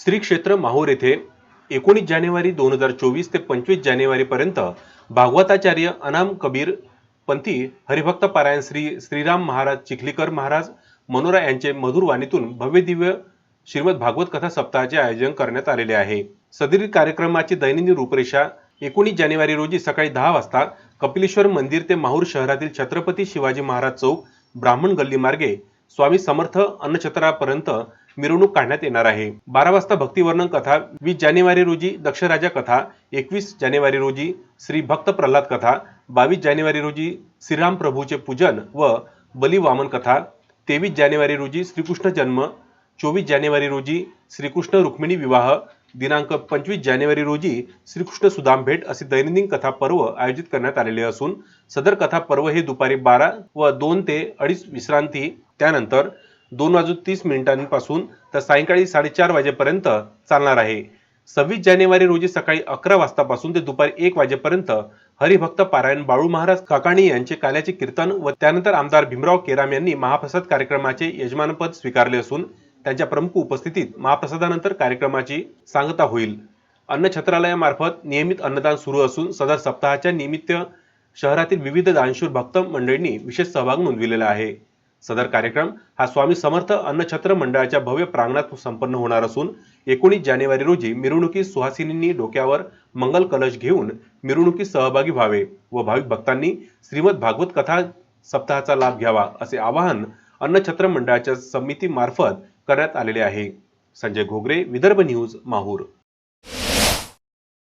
श्री क्षेत्र माहूर येथे एकोणीस जानेवारी दोन हजार चोवीस ते पंचवीस जानेवारीपर्यंत भागवताचार्य अनाम कबीर पंथी हरिभक्त पारायण श्री श्रीराम महाराज चिखलीकर महाराज मनोरा यांचे मधुर वाणीतून भव्य दिव्य श्रीमद भागवत कथा सप्ताहाचे आयोजन करण्यात आलेले आहे. सदरील कार्यक्रमाची दैनंदिन रूपरेषा एकोणीस जानेवारी रोजी सकाळी दहा वाजता कपिलेश्वर मंदिर ते माहूर शहरातील छत्रपती शिवाजी महाराज चौक ब्राह्मण गल्ली मार्गे स्वामी समर्थ अन्नछत्रापर्यंत मिरवणूक काढण्यात येणार आहे. बारा वाजता भक्तिवर्णन कथा वीस जानेवारी रोजी दक्षराजा कथा एकवीस जानेवारी रोजी श्री भक्त प्रल्हाद कथा बावीस जानेवारी रोजी श्रीराम प्रभूचे पूजन व बली वामन कथा तेवीस जानेवारी रोजी श्रीकृष्ण जन्म चोवीस जानेवारी रोजी श्रीकृष्ण रुक्मिणी विवाह दिनांक पंचवीस जानेवारी रोजी श्रीकृष्ण सुदाम भेट असे दैनंदिन कथा पर्व आयोजित करण्यात आलेले असून सदर कथा पर्व हे दुपारी बारा व दोन ते अडीच विश्रांती त्यानंतर दोन वाजून तीस मिनिटांपासून तर सायंकाळी साडेचार वाजेपर्यंत चालणार आहे. सव्वीस जानेवारी रोजी सकाळी अकरा वाजतापासून ते दुपारी एक वाजेपर्यंत हरिभक्त पारायण बाळू महाराज काकाणी यांचे काल्याचे कीर्तन व त्यानंतर आमदार भीमराव केराम यांनी महाप्रसाद कार्यक्रमाचे यजमानपद स्वीकारले असून त्यांच्या प्रमुख उपस्थितीत महाप्रसादानंतर कार्यक्रमाची सांगता होईल. अन्न छत्रालयामार्फत नियमित अन्नदान सुरू असून सदर सप्ताहाच्या निमित्त शहरातील विविध दानशूर भक्त मंडळींनी विशेष सहभाग नोंदविलेला आहे. सदर कार्यक्रम हा स्वामी समर्थ अन्नछत्र मंडळाच्या भव्य प्रांगणात संपन्न होणार असून एकोणीस जानेवारी रोजी मिरवणुकीत सुहासिनींनी डोक्यावर मंगल कलश घेऊन मिरवणुकीत सहभागी व्हावे व भाविक भक्तांनी श्रीमद भागवत कथा सप्ताहाचा लाभ घ्यावा असे आवाहन अन्नछत्र मंडळाच्या समितीमार्फत करण्यात आलेले आहे. संजय घोगरे विदर्भ न्यूज माहूर.